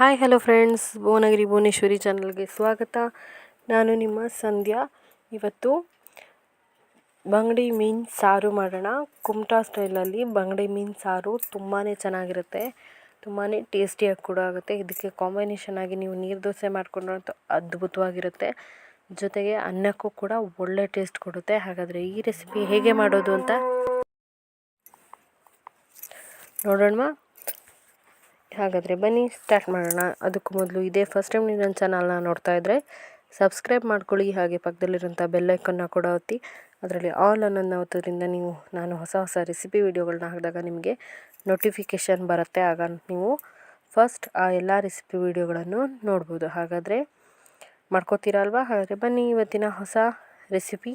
Hi, hello friends. Bhuvanagiri Bhuvaneshwari ಚಾನಲ್ಗೆ ಸ್ವಾಗತ. ನಾನು ನಿಮ್ಮ ಸಂಧ್ಯಾ. ಇವತ್ತು ಬಂಗಡಿ ಮೀನು ಸಾರು ಮಾಡೋಣ. ಕುಮಟಾ ಸ್ಟೈಲಲ್ಲಿ ಬಂಗಡಿ ಮೀನು ಸಾರು ತುಂಬಾ ಚೆನ್ನಾಗಿರುತ್ತೆ. ತುಂಬಾ ಟೇಸ್ಟಿಯಾಗಿ ಕೂಡ ಆಗುತ್ತೆ. ಇದಕ್ಕೆ ಕಾಂಬಿನೇಷನ್ ಆಗಿ ನೀವು ನೀರು ದೋಸೆ ಮಾಡಿಕೊಂಡ್ರಂತೂ ಅದ್ಭುತವಾಗಿರುತ್ತೆ. ಜೊತೆಗೆ ಅನ್ನಕ್ಕೂ ಕೂಡ ಒಳ್ಳೆ ಟೇಸ್ಟ್ ಕೊಡುತ್ತೆ. ಹಾಗಾದರೆ ಈ ರೆಸಿಪಿ ಹೇಗೆ ಮಾಡೋದು ಅಂತ ನೋಡೋಣ ಹಾಗಾದರೆ ಬನ್ನಿ ಸ್ಟಾರ್ಟ್ ಮಾಡೋಣ. ಅದಕ್ಕೂ ಮೊದಲು ಇದೇ ಫಸ್ಟ್ ಟೈಮ್ ನೀವು ನನ್ನ ಚಾನಲ್ನ ನೋಡ್ತಾ ಇದ್ದರೆ ಸಬ್ಸ್ಕ್ರೈಬ್ ಮಾಡ್ಕೊಳ್ಳಿ. ಹಾಗೆ ಪಕ್ಕದಲ್ಲಿರೋಂಥ ಬೆಲ್ಲೈಕನ್ನ ಕೂಡ ಒತ್ತಿ. ಅದರಲ್ಲಿ ಆಲ್ ಅನ್ನೋದನ್ನ ಒತ್ತೋದ್ರಿಂದ ನೀವು, ನಾನು ಹೊಸ ಹೊಸ ರೆಸಿಪಿ ವೀಡಿಯೋಗಳನ್ನ ಹಾಕಿದಾಗ ನಿಮಗೆ ನೋಟಿಫಿಕೇಷನ್ ಬರುತ್ತೆ. ಆಗ ನೀವು ಫಸ್ಟ್ ಆ ಎಲ್ಲ ರೆಸಿಪಿ ವೀಡಿಯೋಗಳನ್ನು ನೋಡ್ಬೋದು. ಹಾಗಾದರೆ ಮಾಡ್ಕೋತೀರಾ ಅಲ್ವಾ? ಹಾಗಾದರೆ ಬನ್ನಿ, ಇವತ್ತಿನ ಹೊಸ ರೆಸಿಪಿ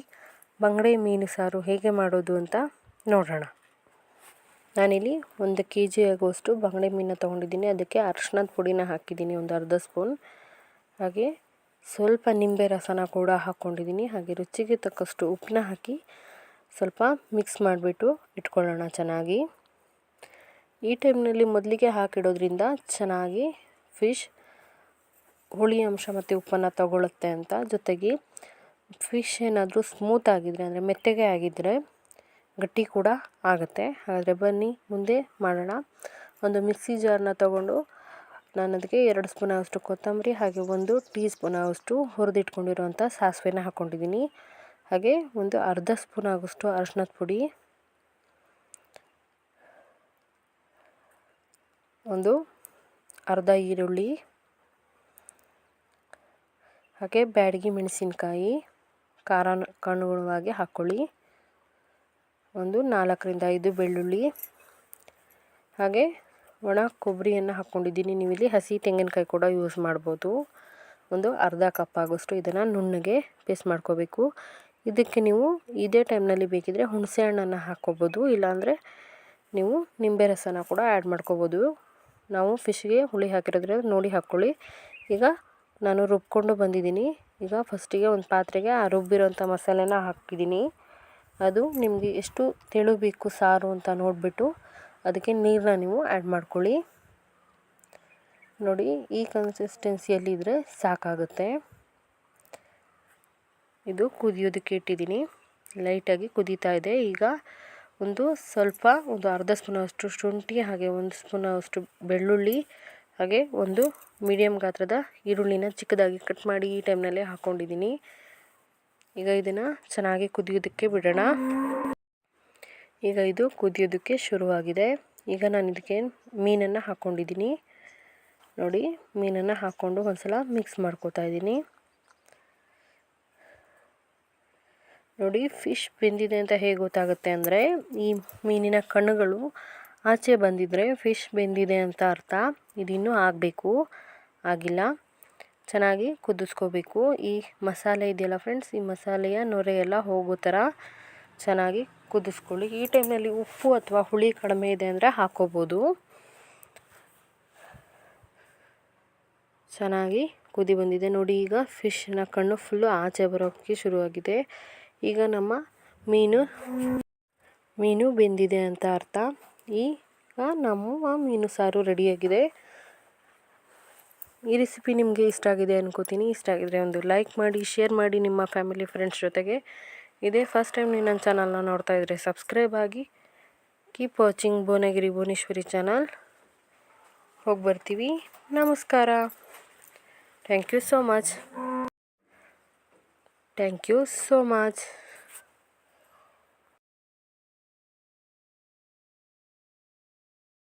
ಬಂಗಡೆ ಮೀನು ಸಾರು ಹೇಗೆ ಮಾಡೋದು ಅಂತ ನೋಡೋಣ. ನಾನಿಲ್ಲಿ ಒಂದು ಕೆ ಜಿ ಆಗುವಷ್ಟು ಬಂಗಡೆ ಮೀನನ್ನ ತೊಗೊಂಡಿದ್ದೀನಿ. ಅದಕ್ಕೆ ಅರ್ಶಿನದ ಪುಡಿನ ಹಾಕಿದ್ದೀನಿ, ಒಂದು ಅರ್ಧ ಸ್ಪೂನ್. ಹಾಗೆ ಸ್ವಲ್ಪ ನಿಂಬೆ ರಸನ ಕೂಡ ಹಾಕ್ಕೊಂಡಿದ್ದೀನಿ ಹಾಗೆ ರುಚಿಗೆ ತಕ್ಕಷ್ಟು ಉಪ್ಪನ್ನ ಹಾಕಿ ಸ್ವಲ್ಪ ಮಿಕ್ಸ್ ಮಾಡಿಬಿಟ್ಟು ಇಟ್ಕೊಳ್ಳೋಣ ಚೆನ್ನಾಗಿ. ಈ ಟೈಮ್ನಲ್ಲಿ ಮೊದಲಿಗೆ ಹಾಕಿಡೋದ್ರಿಂದ ಚೆನ್ನಾಗಿ ಫಿಶ್ ಹುಳಿ ಅಂಶ ಮತ್ತು ಉಪ್ಪನ್ನು ತಗೊಳ್ಳುತ್ತೆ ಅಂತ. ಜೊತೆಗೆ ಫಿಶ್ ಏನಾದರೂ ಸ್ಮೂತ್ ಆಗಿದ್ರೆ, ಅಂದರೆ ಮೆತ್ತಗೆ ಆಗಿದ್ದರೆ ಗಟ್ಟಿ ಕೂಡ ಆಗುತ್ತೆ. ಹಾಗಾದರೆ ಬನ್ನಿ, ಮುಂದೆ ಮಾಡೋಣ. ಒಂದು ಮಿಕ್ಸಿ ಜಾರನ್ನ ತಗೊಂಡು ನಾನು ಅದಕ್ಕೆ ಎರಡು ಸ್ಪೂನ್ ಆಗೋಷ್ಟು ಕೊತ್ತಂಬರಿ ಹಾಗೆ ಒಂದು ಟೀ ಸ್ಪೂನ್ ಆಗೋಷ್ಟು ಹುರಿದಿಟ್ಕೊಂಡಿರುವಂಥ ಸಾಸಿವೆನ ಹಾಕ್ಕೊಂಡಿದ್ದೀನಿ ಹಾಗೆ ಒಂದು ಅರ್ಧ ಸ್ಪೂನ್ ಆಗೋಷ್ಟು ಅರಿಶಿನದ ಪುಡಿ, ಒಂದು ಅರ್ಧ ಈರುಳ್ಳಿ, ಹಾಗೆ ಬ್ಯಾಡಗಿ ಮೆಣಸಿನಕಾಯಿ, ಖಾರ ಅನುಗುಣವಾಗಿ ಹಾಕ್ಕೊಳ್ಳಿ ಒಂದು ನಾಲ್ಕರಿಂದ ಐದು ಬೆಳ್ಳುಳ್ಳಿ. ಹಾಗೆ ಒಣ ಕೊಬ್ಬರಿಯನ್ನು ಹಾಕ್ಕೊಂಡಿದ್ದೀನಿ ನೀವು ಇಲ್ಲಿ ಹಸಿ ತೆಂಗಿನಕಾಯಿ ಕೂಡ ಯೂಸ್ ಮಾಡ್ಬೋದು. ಒಂದು ಅರ್ಧ ಕಪ್ ಆಗೋಷ್ಟು ಇದನ್ನು ನುಣ್ಣಗೆ ಪೇಸ್ಟ್ ಮಾಡ್ಕೋಬೇಕು. ಇದಕ್ಕೆ ನೀವು ಇದೇ ಟೈಮ್ನಲ್ಲಿ ಬೇಕಿದ್ರೆ ಹುಣಸೆ ಹಣ್ಣನ್ನು ಹಾಕ್ಕೋಬೋದು. ಇಲ್ಲಾಂದರೆ ನೀವು ನಿಂಬೆ ರಸನ ಕೂಡ ಆ್ಯಡ್ ಮಾಡ್ಕೋಬೋದು. ನಾವು ಫಿಶ್ಗೆ ಹುಳಿ ಹಾಕಿರೋದ್ರಿಂದ ನೋಡಿ ಹಾಕ್ಕೊಳ್ಳಿ ಈಗ ನಾನು ರುಬ್ಕೊಂಡು ಬಂದಿದ್ದೀನಿ. ಈಗ ಫಸ್ಟಿಗೆ ಒಂದು ಪಾತ್ರೆಗೆ ಆ ರುಬ್ಬಿರೋಂಥ ಮಸಾಲೆನ ಹಾಕಿದ್ದೀನಿ. ಅದು ನಿಮಗೆ ಎಷ್ಟು ತೆಳು ಬೇಕು ಸಾರು ಅಂತ ನೋಡಿಬಿಟ್ಟು ಅದಕ್ಕೆ ನೀರನ್ನ ನೀವು ಆ್ಯಡ್ ಮಾಡ್ಕೊಳ್ಳಿ. ನೋಡಿ, ಈ ಕನ್ಸಿಸ್ಟೆನ್ಸಿಯಲ್ಲಿದ್ದರೆ ಸಾಕಾಗುತ್ತೆ. ಇದು ಕುದಿಯೋದಕ್ಕೆ ಇಟ್ಟಿದ್ದೀನಿ. ಲೈಟಾಗಿ ಕುದೀತಾ ಇದೆ. ಈಗ ಒಂದು ಸ್ವಲ್ಪ, ಒಂದು ಅರ್ಧ ಸ್ಪೂನ್ ಅಷ್ಟು ಶುಂಠಿ, ಹಾಗೆ ಒಂದು ಸ್ಪೂನ್ ಅಷ್ಟು ಬೆಳ್ಳುಳ್ಳಿ, ಹಾಗೆ ಒಂದು ಮೀಡಿಯಮ್ ಗಾತ್ರದ ಈರುಳ್ಳಿನ ಚಿಕ್ಕದಾಗಿ ಕಟ್ ಮಾಡಿ ಈ ಟೈಮ್ನಲ್ಲೇ ಹಾಕ್ಕೊಂಡಿದ್ದೀನಿ ಈಗ ಇದನ್ನು ಚೆನ್ನಾಗಿ ಕುದಿಯೋದಕ್ಕೆ ಬಿಡೋಣ. ಈಗ ಇದು ಕುದಿಯೋದಕ್ಕೆ ಶುರುವಾಗಿದೆ. ಈಗ ನಾನು ಇದಕ್ಕೆ ಮೀನನ್ನು ಹಾಕ್ಕೊಂಡಿದ್ದೀನಿ ನೋಡಿ, ಮೀನನ್ನು ಹಾಕ್ಕೊಂಡು ಒಂದು ಸಲ ಮಿಕ್ಸ್ ಮಾಡ್ಕೋತಾ ಇದ್ದೀನಿ. ನೋಡಿ ಫಿಶ್ ಬೆಂದಿದೆ ಅಂತ ಹೇಗೆ ಗೊತ್ತಾಗುತ್ತೆ ಅಂದರೆ, ಈ ಮೀನಿನ ಕಣ್ಣುಗಳು ಆಚೆ ಬಂದಿದ್ದರೆ ಫಿಶ್ ಬೆಂದಿದೆ ಅಂತ ಅರ್ಥ. ಇದಿನ್ನೂ ಆಗಬೇಕು. ಆಗಿಲ್ಲ. ಚೆನ್ನಾಗಿ ಕುದಿಸ್ಕೋಬೇಕು. ಈ ಮಸಾಲೆ ಇದೆಯಲ್ಲ ಫ್ರೆಂಡ್ಸ್ ಈ ಮಸಾಲೆಯ ನೊರೆ ಎಲ್ಲ ಹೋಗೋ ಥರ ಚೆನ್ನಾಗಿ ಕುದಿಸ್ಕೊಳ್ಳಿ. ಈ ಟೈಮಲ್ಲಿ ಉಪ್ಪು ಅಥವಾ ಹುಳಿ ಕಡಿಮೆ ಇದೆ ಅಂದರೆ ಹಾಕೋಬೋದು. ಚೆನ್ನಾಗಿ ಕುದಿ ಬಂದಿದೆ. ನೋಡಿ, ಈಗ ಫಿಶ್ನ ಕಣ್ಣು ಫುಲ್ಲು ಆಚೆ ಬರೋಕ್ಕೆ ಶುರುವಾಗಿದೆ. ಈಗ ನಮ್ಮ ಮೀನು ಮೀನು ಬೆಂದಿದೆ ಅಂತ ಅರ್ಥ. ಈಗ ನಮ್ಮ ಮೀನು ಸಾರು ರೆಡಿಯಾಗಿದೆ ಈ ರೆಸಿಪಿ ನಿಮಗೆ ಇಷ್ಟ ಆಗಿದೆ ಅನ್ಕೋತೀನಿ. ಇಷ್ಟ ಆಗಿದ್ರೆ ಒಂದು ಲೈಕ್ ಮಾಡಿ ಶೇರ್ ಮಾಡಿ ನಿಮ್ಮ ಫ್ಯಾಮಿಲಿ ಫ್ರೆಂಡ್ಸ್ ಜೊತೆಗೆ. ಇದೇ ಫಸ್ಟ್ ಟೈಮ್ ನೀವು ನನ್ನ ಚಾನಲ್ನ ನೋಡ್ತಾ ಇದ್ದರೆ ಸಬ್ಸ್ಕ್ರೈಬ್ ಆಗಿ. Keep watching Bhuvanagiri Bhuvaneshwari channel ಹೋಗಿ ಬರ್ತೀವಿ. ನಮಸ್ಕಾರ. Thank you so much thank you so much